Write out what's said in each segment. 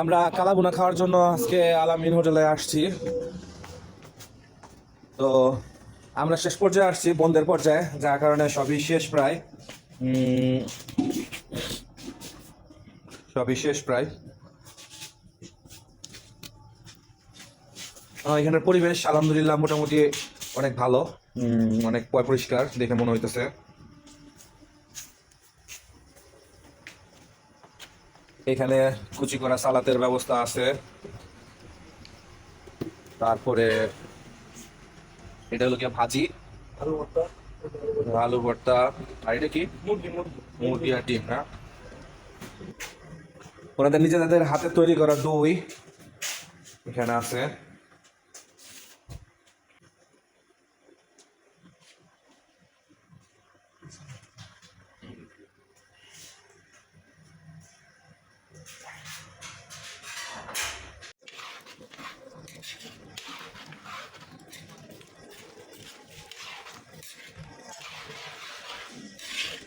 আমরা কালাবুনা খাওয়ার জন্য আজকে আলামিন হোটেলে আসছি। তো আমরা শেষ পর্যায়ে আসছি, বন্ধের পর্যায়ে, যার কারণে সবই শেষ প্রায়। সবই শেষ প্রায়। এখানের পরিবেশ আলহামদুলিল্লাহ মোটামুটি অনেক ভালো অনেক পরিষ্কার দেখে মনে হইতেছে। এখানে কুচি করা সালাতের ব্যবস্থা আছে। তারপরে এটা হলো কি ভাজি। আলু ভর্তা। আর এটা কি? মুরগি আর ডিম, না? ওনাদের নিজেদের হাতে তৈরি করা দই এখানে আছে।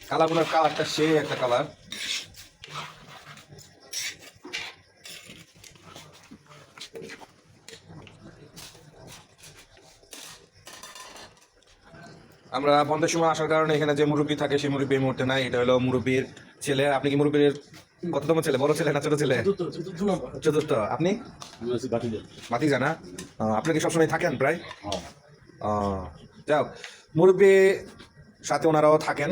কালাগুলোর কালারটা সে একটা কালার। আমরা বন্ধের সময় আসার কারণে এখানে যে মুরব্বী থাকে সেই মুরব্বী এই মুহূর্তে নাই। এটা হলো মুরব্বীর ছেলে। আপনি কি মুরব্বীর কততম ছেলে? বড় ছেলে না ছোট ছেলে? চতুর্থ আপনি? মাতি জানা আপনি কি সবসময় থাকেন প্রায়? আহ, যাক মুরব্বী সাথে ওনারাও থাকেন।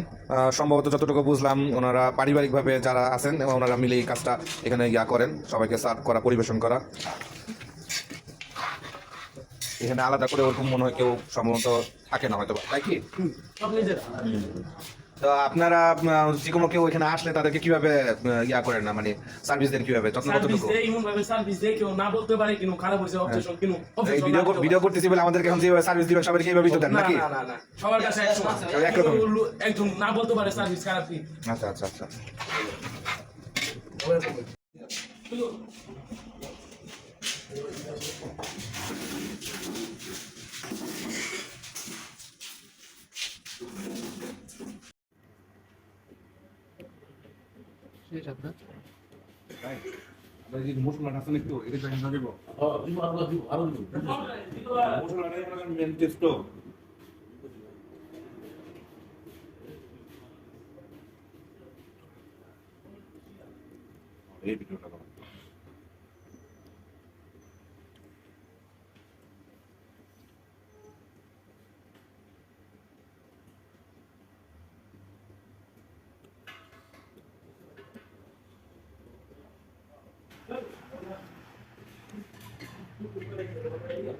সম্ভবত যতটুকু বুঝলাম ওনারা পারিবারিকভাবে যারা আছেন এবং ওনারা মিলে এই কাজটা এখানে ইয়া করেন। সবাইকে সার্ভ করা পরিবেশন করা। এখানে আলাদা করে ওরকম মনে হয় কেউ সম্ভবত থাকে না হয়তো তাই কি? তো আপনারা যে কোনো কেউ এখানে আসলে তাদেরকে কীভাবে ইয়া করেন না মানে সার্ভিস দেন কীভাবে? যত্ন কতটুকু? এমন ভাবে সার্ভিস দেয় কেউ না বলতে পারে কিনো খারাপ হয়েছে অবজেকশন কিনো এই ভিডিও ভিডিও করতেছি বলে আমাদেরকে এখন যেভাবে সার্ভিস দিবেন সবাইকে এইভাবেই তো দেন নাকি? না না না সবার কাছে একরকম। একজন না বলতে পারে সার্ভিস খারাপ কি আচ্ছা আচ্ছা আচ্ছা। মশলাটা আছে একটু এটা জানি না দেবো মশলাটা মেন টেস্ট এই ভিডিওটা குறிக்க வைக்கப்பட்ட